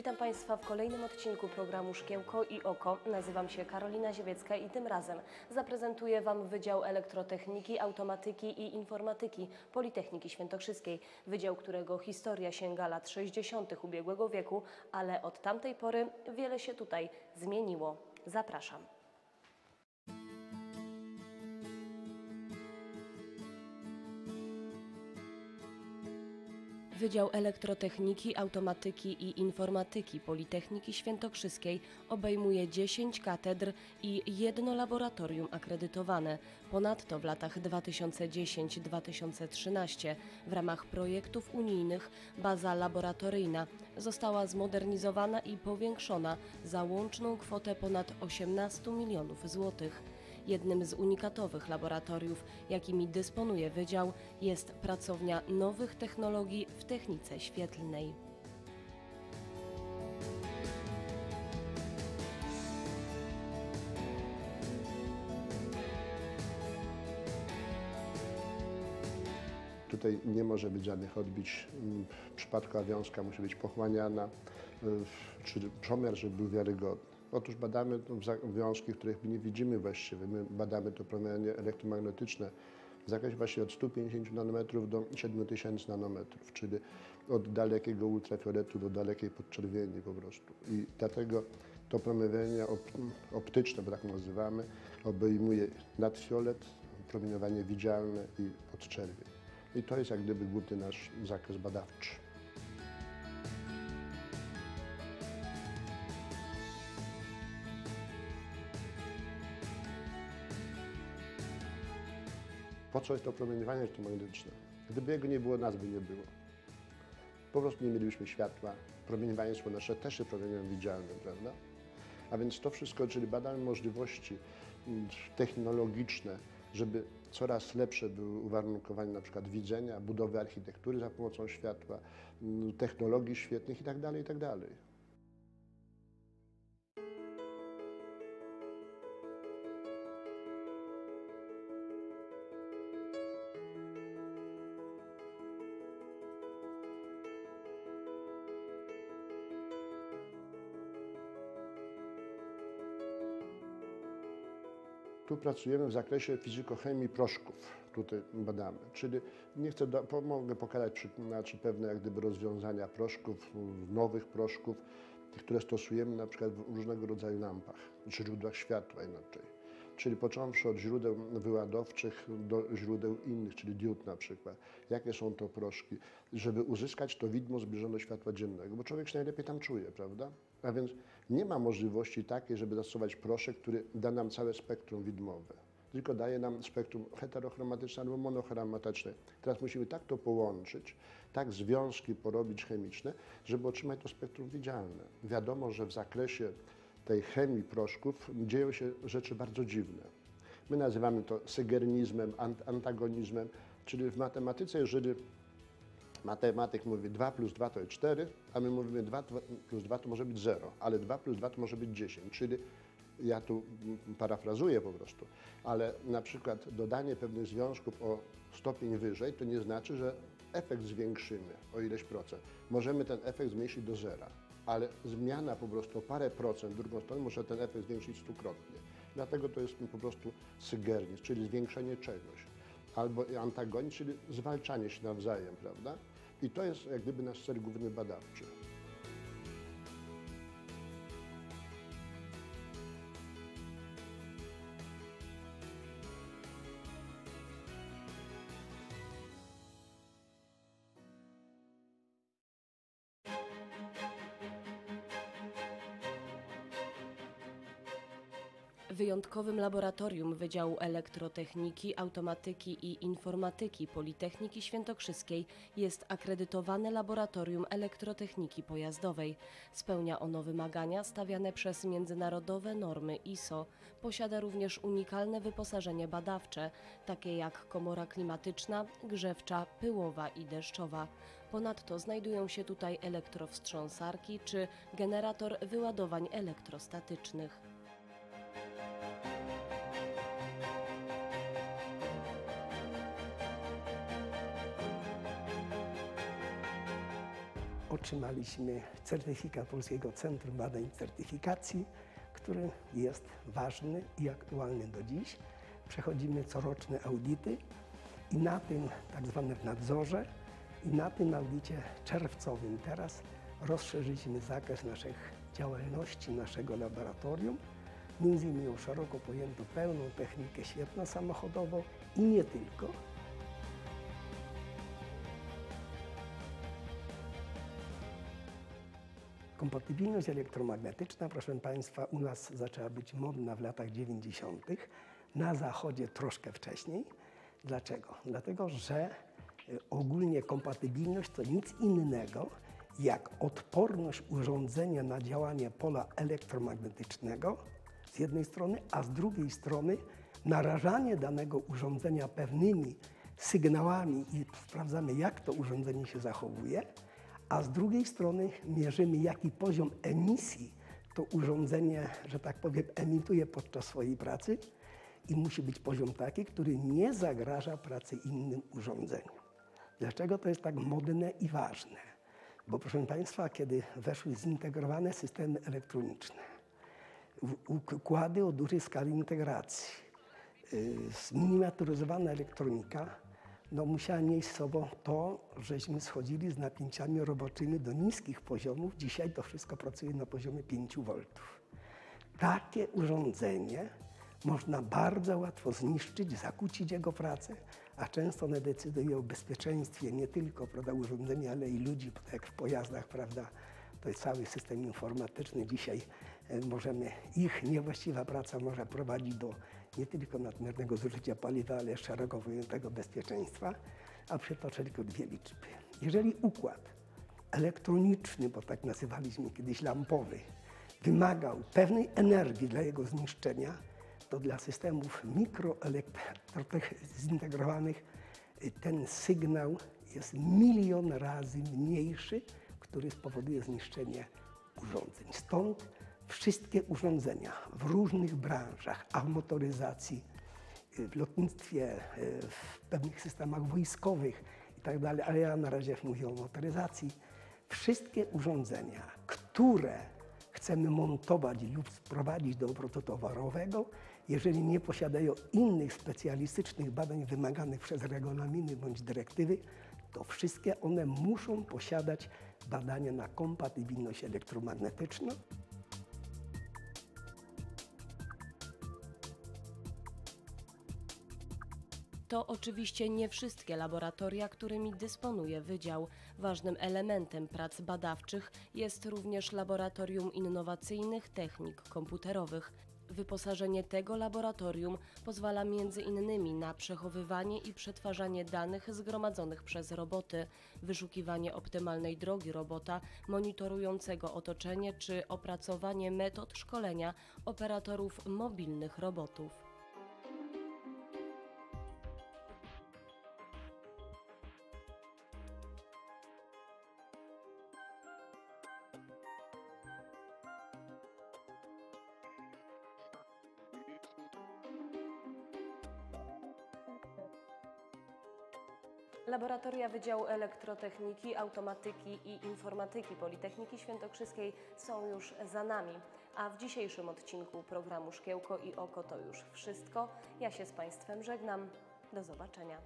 Witam Państwa w kolejnym odcinku programu Szkiełko i Oko. Nazywam się Karolina Ziewiecka i tym razem zaprezentuję Wam Wydział Elektrotechniki, Automatyki i Informatyki Politechniki Świętokrzyskiej. Wydział, którego historia sięga lat 60. ubiegłego wieku, ale od tamtej pory wiele się tutaj zmieniło. Zapraszam. Wydział Elektrotechniki, Automatyki i Informatyki Politechniki Świętokrzyskiej obejmuje 10 katedr i jedno laboratorium akredytowane. Ponadto w latach 2010-2013 w ramach projektów unijnych baza laboratoryjna została zmodernizowana i powiększona za łączną kwotę ponad 18 milionów złotych. Jednym z unikatowych laboratoriów, jakimi dysponuje Wydział, jest pracownia nowych technologii w technice świetlnej. Tutaj nie może być żadnych odbić. W przypadku wiązka musi być pochłaniana, czy przomiar, żeby był wiarygodny. Otóż badamy wiązki, których nie widzimy właściwie. My badamy to promienie elektromagnetyczne w zakresie właśnie od 150 nanometrów do 7000 nanometrów, czyli od dalekiego ultrafioletu do dalekiej podczerwieni po prostu. I dlatego to promieniowanie optyczne, bo tak nazywamy, obejmuje nadfiolet, promieniowanie widzialne i podczerwień. I to jest jak gdyby główny nasz zakres badawczy. Po co jest to promieniowanie elektromagnetyczne? Gdyby jego nie było, nas by nie było. Po prostu nie mielibyśmy światła. Promieniowanie słoneczne też jest promieniem widzialnym, prawda? A więc to wszystko, czyli badamy możliwości mm, technologiczne, żeby coraz lepsze były uwarunkowania na przykład widzenia, budowy architektury za pomocą światła, mm, technologii świetnych itd., tak itd. Tu pracujemy w zakresie fizykochemii proszków, tutaj badamy, czyli nie chcę, do, mogę pokazać przy, znaczy pewne jak gdyby rozwiązania proszków, nowych proszków, które stosujemy na przykład w różnego rodzaju lampach, źródłach światła inaczej czyli począwszy od źródeł wyładowczych do źródeł innych, czyli diod na przykład. Jakie są to proszki, żeby uzyskać to widmo zbliżone światła dziennego, bo człowiek się najlepiej tam czuje, prawda? A więc nie ma możliwości takiej, żeby zastosować proszek, który da nam całe spektrum widmowe tylko daje nam spektrum heterochromatyczne albo monochromatyczne. Teraz musimy tak to połączyć, tak związki porobić chemiczne, żeby otrzymać to spektrum widzialne. Wiadomo, że w zakresie tej chemii proszków dzieją się rzeczy bardzo dziwne. My nazywamy to sygernizmem, antagonizmem, czyli w matematyce, jeżeli matematyk mówi 2 plus 2 to jest 4, a my mówimy 2 plus 2 to może być 0, ale 2 plus 2 to może być 10, czyli ja tu parafrazuję po prostu, ale na przykład dodanie pewnych związków o stopień wyżej to nie znaczy, że efekt zwiększymy o ileś procent. Możemy ten efekt zmniejszyć do zera ale zmiana po prostu o parę procent w drugą stronę może ten efekt zwiększyć stukrotnie. Dlatego to jest po prostu sygernis, czyli zwiększenie czegoś. Albo antagonizm, czyli zwalczanie się nawzajem, prawda? I to jest jak gdyby nasz cel główny badawczy. Wyjątkowym laboratorium Wydziału Elektrotechniki, Automatyki i Informatyki Politechniki Świętokrzyskiej jest akredytowane Laboratorium Elektrotechniki Pojazdowej. Spełnia ono wymagania stawiane przez międzynarodowe normy ISO. Posiada również unikalne wyposażenie badawcze, takie jak komora klimatyczna, grzewcza, pyłowa i deszczowa. Ponadto znajdują się tutaj elektrowstrząsarki czy generator wyładowań elektrostatycznych. Otrzymaliśmy certyfikat Polskiego Centrum Badań i Certyfikacji, który jest ważny i aktualny do dziś. Przechodzimy coroczne audyty i na tym tak zwanym nadzorze i na tym audycie czerwcowym teraz rozszerzyliśmy zakres naszych działalności, naszego laboratorium, między innymi szeroko pojętą pełną technikę świetno-samochodową i nie tylko. Kompatybilność elektromagnetyczna, proszę Państwa, u nas zaczęła być modna w latach 90., na Zachodzie troszkę wcześniej. Dlaczego? Dlatego, że y, ogólnie kompatybilność to nic innego jak odporność urządzenia na działanie pola elektromagnetycznego z jednej strony, a z drugiej strony narażanie danego urządzenia pewnymi sygnałami i sprawdzamy, jak to urządzenie się zachowuje, a z drugiej strony mierzymy, jaki poziom emisji to urządzenie, że tak powiem, emituje podczas swojej pracy i musi być poziom taki, który nie zagraża pracy innym urządzeniom. Dlaczego to jest tak modne i ważne? Bo proszę Państwa, kiedy weszły zintegrowane systemy elektroniczne, układy o dużej skali integracji, yy, zminimaturyzowana elektronika, no musiała nieść z sobą to, żeśmy schodzili z napięciami roboczymi do niskich poziomów. Dzisiaj to wszystko pracuje na poziomie 5 V. Takie urządzenie można bardzo łatwo zniszczyć, zakłócić jego pracę, a często one decydują o bezpieczeństwie nie tylko prawda, urządzenia, ale i ludzi, tak jak w pojazdach, prawda, to jest cały system informatyczny. Dzisiaj e, możemy, ich niewłaściwa praca może prowadzić do nie tylko nadmiernego zużycia paliwa, ale szeroko pojętego bezpieczeństwa, a przytoczę tylko dwie liczby. Jeżeli układ elektroniczny, bo tak nazywaliśmy kiedyś lampowy, wymagał pewnej energii dla jego zniszczenia, to dla systemów mikroelektrozintegrowanych y, ten sygnał jest milion razy mniejszy, który spowoduje zniszczenie urządzeń. Stąd wszystkie urządzenia w różnych branżach, a w motoryzacji, y, w lotnictwie, y, w pewnych systemach wojskowych i tak ale ja na razie mówię o motoryzacji. Wszystkie urządzenia, które chcemy montować lub sprowadzić do obrotu towarowego, jeżeli nie posiadają innych specjalistycznych badań wymaganych przez regulaminy bądź dyrektywy, to wszystkie one muszą posiadać badania na kompatybilność elektromagnetyczną. To oczywiście nie wszystkie laboratoria, którymi dysponuje Wydział. Ważnym elementem prac badawczych jest również Laboratorium Innowacyjnych Technik Komputerowych. Wyposażenie tego laboratorium pozwala między innymi na przechowywanie i przetwarzanie danych zgromadzonych przez roboty, wyszukiwanie optymalnej drogi robota, monitorującego otoczenie czy opracowanie metod szkolenia operatorów mobilnych robotów. Laboratoria Wydziału Elektrotechniki, Automatyki i Informatyki Politechniki Świętokrzyskiej są już za nami. A w dzisiejszym odcinku programu Szkiełko i Oko to już wszystko. Ja się z Państwem żegnam. Do zobaczenia.